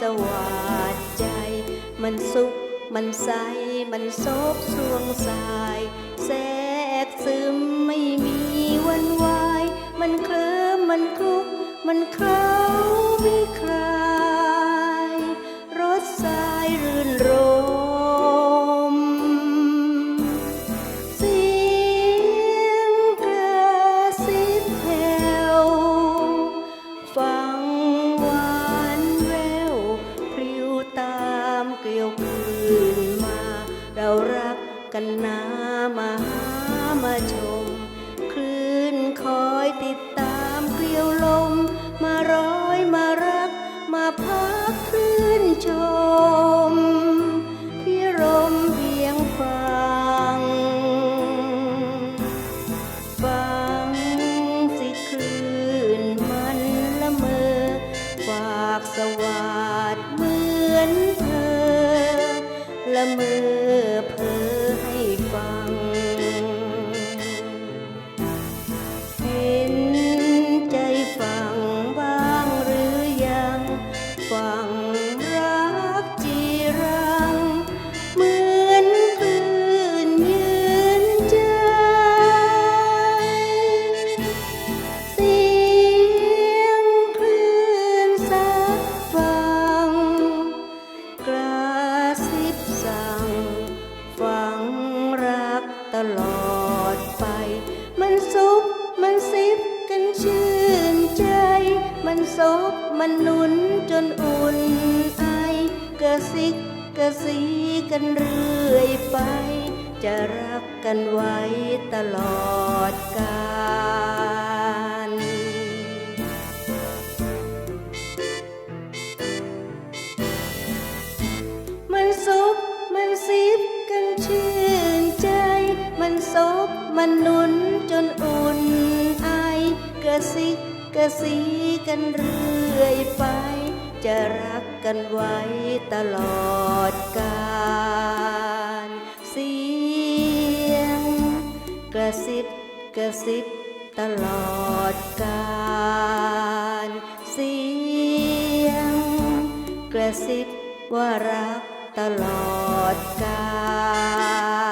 สวาดใจ มันสุข มันใส มันโศกสวงสาย แทรกซึมไม่มีวันวาย มันเคลิ้มมันคลุก มันเข้า กันนามาหามาชม คลื่นคอยติดตามเกลียวลม มาร้อยมารัก มาพักคลื่นชมพี่รมเพียงฟัง ฟังสิคลื่นมันละเมอ ฝากสวาดเหมือนเธอ ละเมอเพอ ลอดไป มันซุบมันซิบกันชื่นใจ มันซบมันหนุนจนอุ่นไอกระซิกกระซีกันเรื่อยไป จะรักกันไว้ตลอดกาล มันหนุนจนอุ่นไอกระซิกกระซีกันเรื่อยไป จะรักกันไว้ตลอดกาลเสียง กระซิบกระซิบตลอดกาลเสียง กระซิบว่ารักตลอดกาล